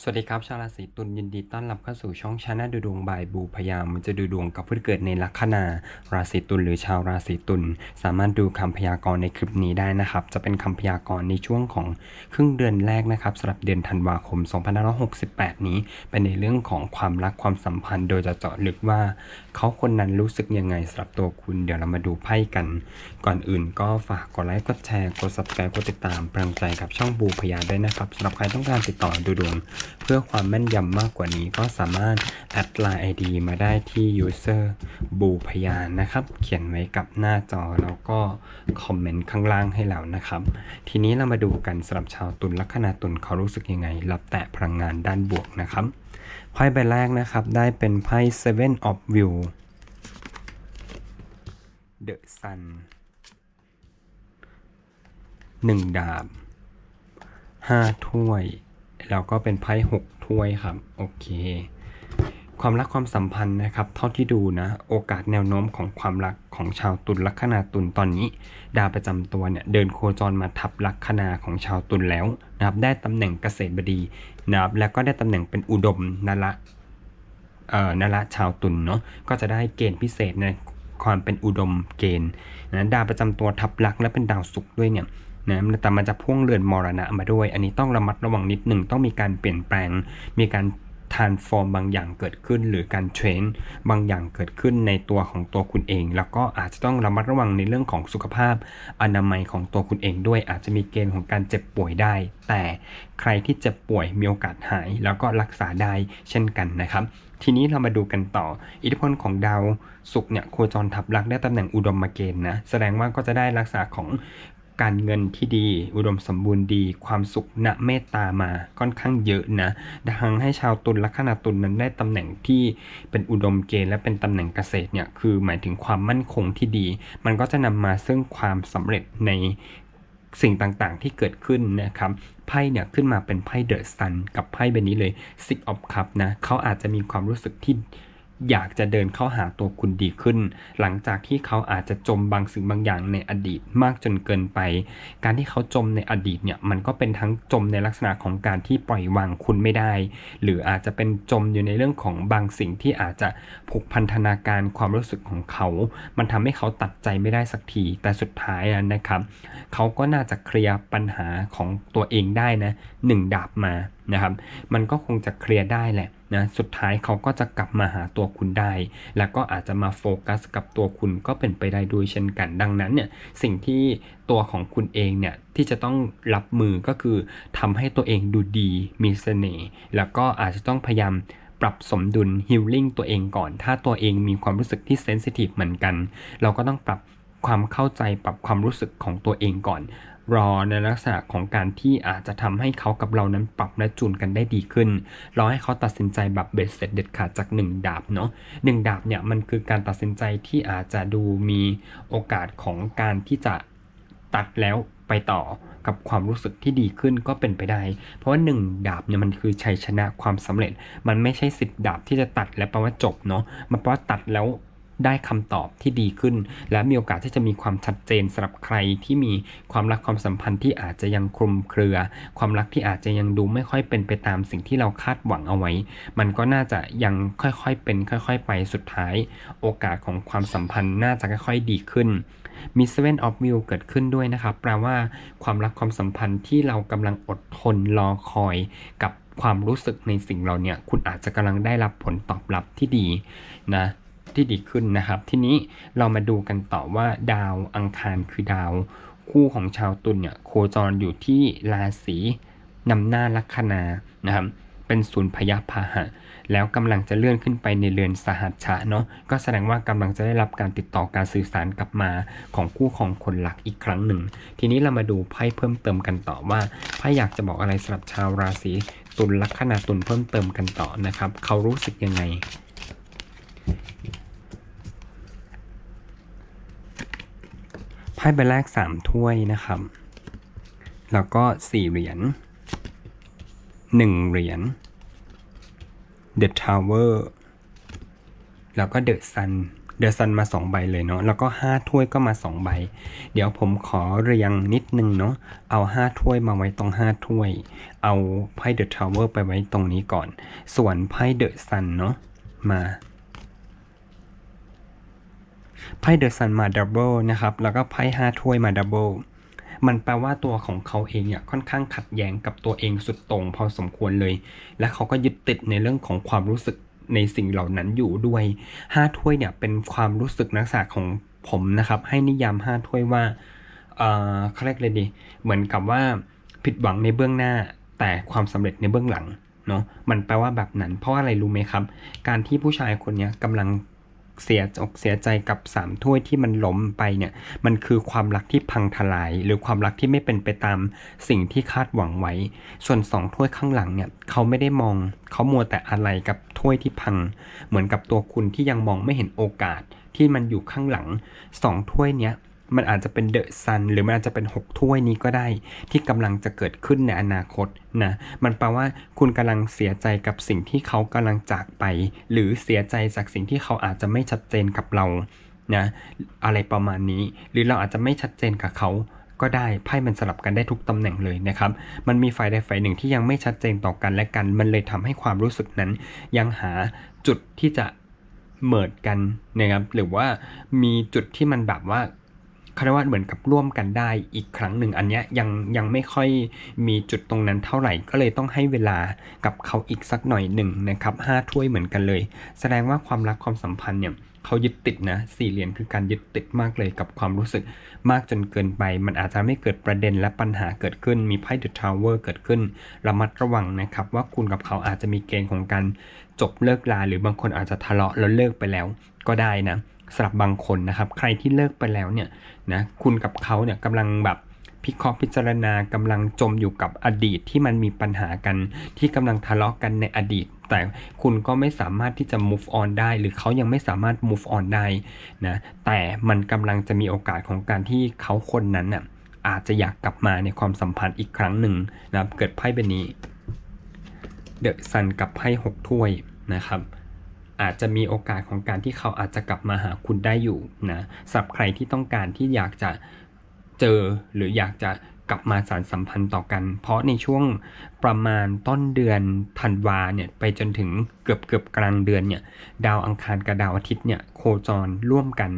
สวัสดีครับ ชาวราศีตุลยินดีต้อนรับเข้าสู่ช่องชาแนลดูดวงบายบูพยายามมันจะดูดวงกับผู้เกิดในลัคนา ราศีตุลหรือชาวราศีตุลสามารถดูคำพยากรณ์ในคลิปนี้ได้นะครับ จะเป็นคำพยากรณ์ในช่วงของครึ่งเดือนแรกนะครับสำหรับเดือนธันวาคม 2568 นี้ เป็นในเรื่องของความรักความสัมพันธ์ โดยจะเจาะลึกว่า เขาคนนั้นรู้สึกยังไงสำหรับตัวคุณเดี๋ยวเรามาดูไพ่กัน ก่อนอื่นก็ฝากกดไลค์กดแชร์กด subscribe กดติดตามเป็นกำลังใจกับช่องบูพยาด้วยนะครับสำหรับใครต้องการติดต่อดูดวงเพื่อความแม่นยำมากกว่านี้ก็สามารถแอดไลน์ ID มาได้ที่ user บูพยานนะครับ เขียนไว้กับหน้าจอแล้วก็คอมเมนต์ข้างล่างให้เรานะครับ ทีนี้เรามาดูกันสำหรับชาวตุลลัคนาตุลเขารู้สึกยังไง รับแตะพลังงานด้านบวกนะครับไพ่ใบแรกนะครับได้เป็นไพ่ Seven of View The Sun หนึ่งดาบห้าถ้วย แล้วก็เป็นไพ่หกถ้วยครับ โอเค ความรักความสัมพันธ์นะครับ เท่าที่ดูนะ โอกาสแนวโน้มของความรักของชาวตุลลัคนาตุลตอนนี้ ดาวประจำตัวเนี่ยเดินโคจรมาทับลัคนาของชาวตุลแล้วนะครับ ได้ตำแหน่งเกษตรบดีนะครับ แล้วก็ได้ตำแหน่งเป็นอุดมนละเอ่อนละชาวตุลเนาะ ก็จะได้เกณฑ์พิเศษในความเป็นอุดมเกณฑ์นะดาวประจำตัวทับลักและเป็นดาวศุกร์ด้วยเนี่ย นะแต่มันจะพ่วงเรือนมรณะมาด้วย อันนี้ต้องระมัดระวังนิดหนึ่งต้องมีการเปลี่ยนแปลง มีการทานฟอร์มบางอย่างเกิดขึ้น หรือการเทรนบางอย่างเกิดขึ้นในตัวของตัวคุณเอง แล้วก็อาจจะต้องระมัดระวังในเรื่องของสุขภาพ อนามัยของตัวคุณเองด้วยอาจจะมีเกณฑ์ของการเจ็บป่วยได้ แต่ใครที่เจ็บป่วยมีโอกาสหาย แล้วก็รักษาได้เช่นกันนะครับทีนี้เรามาดูกันต่อ อิทธิพลของดาวศุกร์เนี่ยโคจรทับลักได้ตำแหน่งอุดมมาเกณฑ์นะ แสดงว่าก็จะได้ลักษณะของ การเงินที่ดี อุดมสมบูรณ์ดี ความสุขณเมตตามาค่อนข้างเยอะนะดังให้ชาวตุลลัคนาตุลนั้นได้ตำแหน่งที่เป็นอุดมเกณฑ์และเป็นตำแหน่งเกษตรเนี่ยคือหมายถึงความมั่นคงที่ดี มันก็จะนำมาซึ่งความสำเร็จในสิ่งต่างๆที่เกิดขึ้นนะครับไพ่เนี่ยขึ้นมาเป็นไพ่เดอะซันกับไพ่ใบนี้เลย Six of Cup นะเขาอาจจะมีความรู้สึกที่ อยากจะเดินเข้าหาตัวคุณดีขึ้น หลังจากที่เขาอาจจะจมบางสิ่งบางอย่างในอดีตมากจนเกินไป การที่เขาจมในอดีตเนี่ยมันก็เป็นทั้งจมในลักษณะของการที่ปล่อยวางคุณไม่ได้ หรืออาจจะเป็นจมอยู่ในเรื่องของบางสิ่งที่อาจจะผูกพันธนาการความรู้สึกของเขา มันทำให้เขาตัดใจไม่ได้สักทีแต่สุดท้ายนะครับ เขาก็น่าจะเคลียร์ปัญหาของตัวเองได้นะ หนึ่งดาบมานะครับ มันก็คงจะเคลียร์ได้แหละนะ สุดท้ายเขาก็จะกลับมาหาตัวคุณได้ แล้วก็อาจจะมาโฟกัสกับตัวคุณก็เป็นไปได้ด้วยเช่นกัน ดังนั้นเนี่ยสิ่งที่ตัวของคุณเองเนี่ยที่จะต้องรับมือก็คือทำให้ตัวเองดูดีมีเสน่ห์แล้วก็อาจจะต้องพยายามปรับสมดุลฮิลลิ่งตัวเองก่อน ถ้าตัวเองมีความรู้สึกที่เซนซิทีฟเหมือนกัน เราก็ต้องปรับความเข้าใจปรับความรู้สึกของตัวเองก่อน รอในลักษณะของการที่อาจจะทำให้เขากับเรานั้นปรับและจูนกันได้ดีขึ้น รอให้เขาตัดสินใจแบบเบ็ดเสร็จเด็ดขาดจากหนึ่งดาบเนาะหนึ่งดาบเนี่ยมันคือการตัดสินใจที่อาจจะดูมีโอกาสของการที่จะตัดแล้วไปต่อกับความรู้สึกที่ดีขึ้นก็เป็นไปได้ เพราะว่าหนึ่งดาบเนี่ยมันคือชัยชนะความสำเร็จ มันไม่ใช่สิบดาบที่จะตัดแล้วแปลว่าจบเนาะ มันแปลว่าตัดแล้ว ได้คำตอบที่ดีขึ้น และมีโอกาสที่จะมีความชัดเจนสำหรับใครที่มีความรักความสัมพันธ์ที่อาจจะยังคลุมเครือ ความรักที่อาจจะยังดูไม่ค่อยเป็นไปตามสิ่งที่เราคาดหวังเอาไว้ มันก็น่าจะยังค่อยๆเป็น ค่อย ๆ ไปสุดท้าย โอกาสของความสัมพันธ์น่าจะค่อยๆดีขึ้นมี Seven of View เกิดขึ้นด้วยนะครับแปลว่าความรักความสัมพันธ์ที่เรากำลังอดทนรอคอยกับความรู้สึกในสิ่งเราเนี่ย คุณอาจจะกำลังได้รับผลตอบรับที่ดีนะ ที่ดีขึ้นนะครับ ทีนี้เรามาดูกันต่อว่าดาวอังคารคือดาวคู่ของชาวตุลเนี่ยโคจรอยู่ที่ราศีนำหน้าลัคนานะครับเป็นศูนย์พยาพาหะ แล้วกำลังจะเลื่อนขึ้นไปในเรือนสหัชชะเนาะก็แสดงว่ากำลังจะได้รับการติดต่อการสื่อสารกลับมาของคู่ของคนหลักอีกครั้งหนึ่ง ทีนี้เรามาดูไพ่เพิ่มเติมกันต่อว่าไพ่อยากจะบอกอะไรสำหรับชาวราศีตุลลัคนาตุลเพิ่มเติมกันต่อนะครับ เขารู้สึกยังไง ไพ่ใบแรกสามถ้วยนะครับ แล้วก็สี่เหรียญหนึ่งเหรียญ The Tower แล้วก็ The Sun เดอะซันมาสองใบเลยเนาะ แล้วก็ห้าถ้วยก็มาสองใบ เดี๋ยวผมขอเรียงนิดนึงเนาะ เอาห้าถ้วยมาไว้ตรงห้าถ้วย เอาไพ่เดอะทาวเวอร์ไปไว้ตรงนี้ก่อน ส่วนไพ่เดอะซันเนาะ มา ไพ่เดอะซันมาดับเบิลนะครับแล้วก็ไพ่ห้าถ้วยมาดับเบิลมันแปลว่าตัวของเขาเองเนี่ยค่อนข้างขัดแย้งกับตัวเองสุดตรงพอสมควรเลย และเขาก็ยึดติดในเรื่องของความรู้สึกในสิ่งเหล่านั้นอยู่ด้วยห้าถ้วยเนี่ยเป็นความรู้สึกนักษาของผมนะครับ ให้นิยามห้าถ้วยว่าเอ่อเขาเรียกเลยดีเหมือนกับว่าผิดหวังในเบื้องหน้าแต่ความสำเร็จในเบื้องหลังเนาะมันแปลว่าแบบนั้น เพราะอะไรรู้ไหมครับ การที่ผู้ชายคนนี้ยกำลัง เสียอกเสียใจกับสามถ้วยที่มันล้มไปเนี่ย มันคือความรักที่พังทลาย หรือความรักที่ไม่เป็นไปตามสิ่งที่คาดหวังไว้ ส่วนสองถ้วยข้างหลังเนี่ยเขาไม่ได้มองเขามัวแต่อะไรกับถ้วยที่พัง เหมือนกับตัวคุณที่ยังมองไม่เห็นโอกาสที่มันอยู่ข้างหลังสองถ้วยเนี้ย มันอาจจะเป็นเดอะซันหรือมันอาจจะเป็นหกถ้วยนี้ก็ได้ ที่กำลังจะเกิดขึ้นในอนาคตนะมันแปลว่าคุณกำลังเสียใจกับสิ่งที่เขากำลังจากไป หรือเสียใจจากสิ่งที่เขาอาจจะไม่ชัดเจนกับเรานะอะไรประมาณนี้ หรือเราอาจจะไม่ชัดเจนกับเขาก็ได้ไพ่มันสลับกันได้ทุกตำแหน่งเลยนะครับ มันมีฝ่ายใดฝ่ายหนึ่งที่ยังไม่ชัดเจนต่อกันและกัน มันเลยทำให้ความรู้สึกนั้น ยังหาจุดที่จะเมิดกันนะครับหรือว่ามีจุดที่มันแบบว่า เขาเรียกว่าเหมือนกับร่วมกันได้อีกครั้งหนึ่งอันเนี้ยยังยังไม่ค่อยมีจุดตรงนั้นเท่าไหร่ก็เลยต้องให้เวลากับเขาอีกสักหน่อยหนึ่งนะครับห้าถ้วยเหมือนกันเลย แสดงว่าความรักความสัมพันธ์เนี่ยเขายึดติดนะสี่เหรียญคือการยึดติดมากเลยกับความรู้สึกมากจนเกินไป มันอาจจะไม่เกิดประเด็นและปัญหาเกิดขึ้น มีไพ่เดอะทาวเวอร์เกิดขึ้น ระมัดระวังนะครับว่าคุณกับเขาอาจจะมีเกณฑ์ของการ จบเลิกลาหรือบางคนอาจจะทะเลาะแล้วเลิกไปแล้วก็ได้นะสำหรับบางคนนะครับ ใครที่เลิกไปแล้วเนี่ยนะคุณกับเขาเนี่ยกำลังแบบพิเคราะห์พิจารณากำลังจมอยู่กับอดีตที่มันมีปัญหากัน ที่กำลังทะเลาะกันในอดีต แต่คุณก็ไม่สามารถที่จะ move on ได้ หรือเขายังไม่สามารถ move on ได้นะแต่มันกำลังจะมีโอกาสของการที่เขาคนนั้นน่ะอาจจะอยากกลับมาในความสัมพันธ์อีกครั้งหนึ่งนะครับเกิดไพ่เป็นนี้ เดอะซันกับไพ่หกถ้วยนะครับ อาจจะมีโอกาสของการที่เขาอาจจะกลับมาหาคุณได้อยู่นะสำหรับใครที่ต้องการที่อยากจะเจอหรืออยากจะกลับมาสารสัมพันธ์ต่อกัน เพราะในช่วงประมาณต้นเดือนธันวาเนี่ยไปจนถึงเกือบเกือบกลางเดือนเนี่ยดาวอังคารกับดาวอาทิตย์เนี่ยโคจรร่วมกัน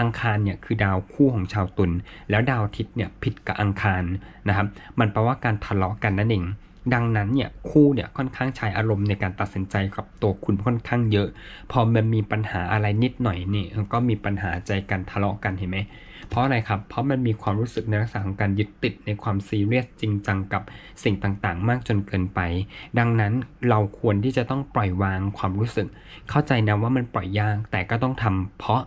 อังคารเนี่ยคือดาวคู่ของชาวตุลแล้วดาวอาทิตย์เนี่ยผิดกับอังคารนะครับ มันแปลว่าการทะเลาะกันนั่นเอง ดังนั้นเนี่ยคู่เนี่ยค่อนข้างใช้อารมณ์ในการตัดสินใจกับตัวคุณค่อนข้างเยอะ พอมันมีปัญหาอะไรนิดหน่อยนี่ก็มีปัญหาใจกันทะเลาะกันเห็นไหมเพราะอะไรครับ เพราะมันมีความรู้สึกในลักษณะของการยึดติดในความซีเรียสจริงจังกับสิ่งต่างๆ มากจนเกินไป ดังนั้นเราควรที่จะต้องปล่อยวางความรู้สึก เข้าใจนะว่ามันปล่อยยากแต่ก็ต้องทำเพราะ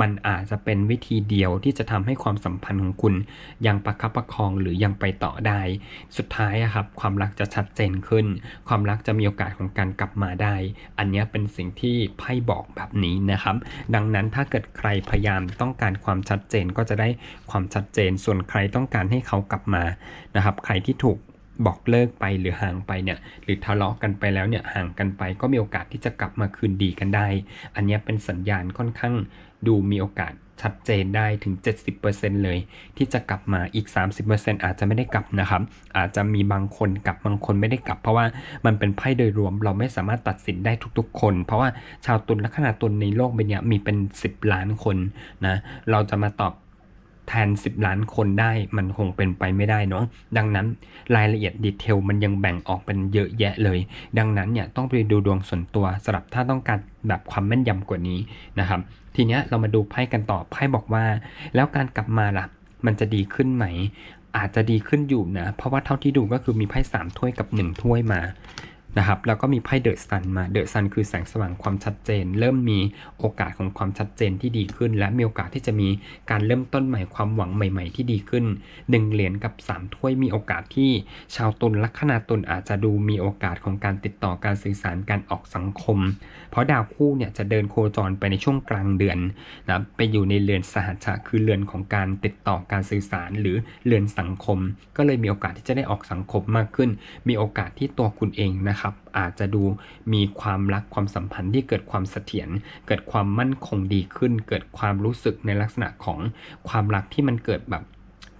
มันอาจจะเป็นวิธีเดียวที่จะทำให้ความสัมพันธ์ของคุณยังประคับประคองหรือยังไปต่อได้ สุดท้ายอะครับความรักจะชัดเจนขึ้น ความรักจะมีโอกาสของการกลับมาได้ อันนี้เป็นสิ่งที่ไพ่บอกแบบนี้นะครับ ดังนั้นถ้าเกิดใครพยายามต้องการความชัดเจนก็จะได้ความชัดเจน ส่วนใครต้องการให้เขากลับมานะครับ ใครที่ถูกบอกเลิกไปหรือห่างไปเนี่ยหรือทะเลาะกันไปแล้วเนี่ยห่างกันไปก็มีโอกาสที่จะกลับมาคืนดีกันได้ อันนี้เป็นสัญญาณค่อนข้าง ดูมีโอกาสชัดเจนได้ถึง 70%เลย ที่จะกลับมาอีก 30%อาจจะไม่ได้กลับนะครับ อาจจะมีบางคนกลับบางคนไม่ได้กลับ เพราะว่ามันเป็นไพ่โดยรวมเราไม่สามารถตัดสินได้ทุกๆ คน เพราะว่าชาวตุลและขนาดตุลในโลกใบนี้มีเป็น 10 ล้านคนนะเราจะมาตอบแทน 10 ล้านคนได้มันคงเป็นไปไม่ได้เนาะดังนั้นรายละเอียดดีเทลมันยังแบ่งออกเป็นเยอะแยะเลย ดังนั้นเนี่ยต้องไปดูดวงส่วนตัวสำหรับถ้าต้องการแบบความแม่นยำกว่านี้นะครับ ทีเนี้ยเรามาดูไพ่กันต่อไพ่บอกว่า แล้วการกลับมาล่ะ มันจะดีขึ้นไหม อาจจะดีขึ้นอยู่นะ เพราะว่าเท่าที่ดูก็คือมีไพ่สามถ้วยกับหนึ่งถ้วยมา นะครับแล้วก็มีไพ่เดอะซันมาเดอะซันคือแสงสว่างความชัดเจน เริ่มมีโอกาสของความชัดเจนที่ดีขึ้น และมีโอกาสที่จะมีการเริ่มต้นใหม่ความหวังใหม่ ๆ ที่ดีขึ้นหนึ่งเหรียญกับสามถ้วยมีโอกาสที่ชาวตุลลัคนาตุลอาจจะดูมีโอกาสของการติดต่อการสื่อสารการออกสังคม เพราะดาวคู่เนี่ยจะเดินโคจรไปในช่วงกลางเดือนนะไปอยู่ในเรือนสหัชชะคือเรือนของการติดต่อการสื่อสารหรือเรือนสังคม ก็เลยมีโอกาสที่จะได้ออกสังคมมากขึ้น มีโอกาสที่ตัวคุณเองนะครับนะครับ อาจจะดูมีความรักความสัมพันธ์ที่เกิดความเสถียรเกิดความมั่นคงดีขึ้น เกิดความรู้สึกในลักษณะของความรักที่มันเกิดแบบ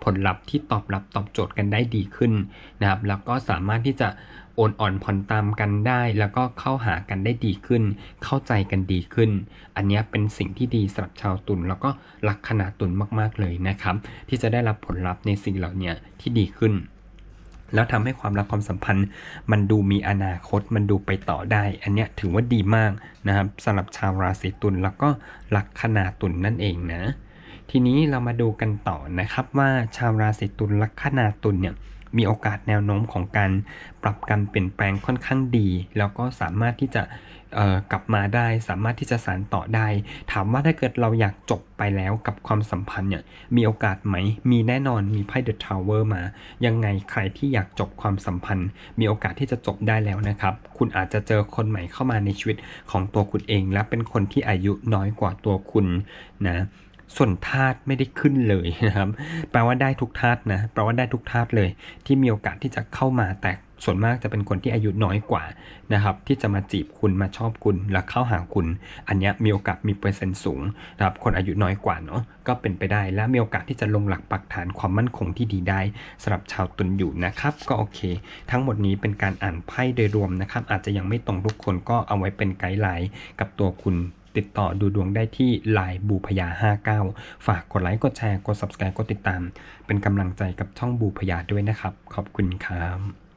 ผลลัพธ์ที่ตอบรับตอบโจทย์กันได้ดีขึ้นนะครับ แล้วก็สามารถที่จะโอนอ่อนผ่อนตามกันได้ แล้วก็เข้าหากันได้ดีขึ้น เข้าใจกันดีขึ้น อันนี้เป็นสิ่งที่ดีสำหรับชาวตุลแล้วก็ลัคนาตุลมากๆเลยนะครับ ที่จะได้รับผลลัพธ์ในสิ่งเหล่านี้ที่ดีขึ้น แล้วทำให้ความรักความสัมพันธ์ มันดูมีอนาคตมันดูไปต่อได้ อันเนี้ยถือว่าดีมากนะครับสำหรับชาวราศีตุลแล้วก็ลัคนาตุลนั่นเองนะ ทีนี้เรามาดูกันต่อนะครับว่าชาวราศีตุลลัคนาตุลเนี่ย มีโอกาสแนวโน้มของการปรับการเปลี่ยนแปลงค่อนข้างดี แล้วก็สามารถที่จะกลับมาได้ สามารถที่จะสานต่อได้ ถามว่าถ้าเกิดเราอยากจบไปแล้วกับความสัมพันธ์เนี่ยมีโอกาสไหม มีแน่นอนมีไพ่เดอะทาวเวอร์มา ยังไงใครที่อยากจบความสัมพันธ์ มีโอกาสที่จะจบได้แล้วนะครับ คุณอาจจะเจอคนใหม่เข้ามาในชีวิตของตัวคุณเอง และเป็นคนที่อายุน้อยกว่าตัวคุณนะ ส่วนธาตุไม่ได้ขึ้นเลยนะครับ แปลว่าได้ทุกธาตุนะ แปลว่าได้ทุกธาตุเลย ที่มีโอกาสที่จะเข้ามาแต่ส่วนมากจะเป็นคนที่อายุน้อยกว่านะครับ ที่จะมาจีบคุณมาชอบคุณและเข้าหาคุณ อันนี้มีโอกาสมีเปอร์เซ็นต์สูงนะครับคนอายุน้อยกว่าเนาะก็เป็นไปได้และมีโอกาสที่จะลงหลักปักฐานความมั่นคงที่ดีได้สำหรับชาวตุลอยู่นะครับ ก็โอเค ทั้งหมดนี้เป็นการอ่านไพ่โดยรวมนะครับ อาจจะยังไม่ตรงทุกคนก็เอาไว้เป็นไกด์ไลน์กับตัวคุณ ติดต่อดูดวงได้ที่ Line บูพยา 59 ฝากกดไลค์ กดแชร์ กด subscribe กดติดตาม เป็นกำลังใจกับช่องบูพยาด้วยนะครับ ขอบคุณครับ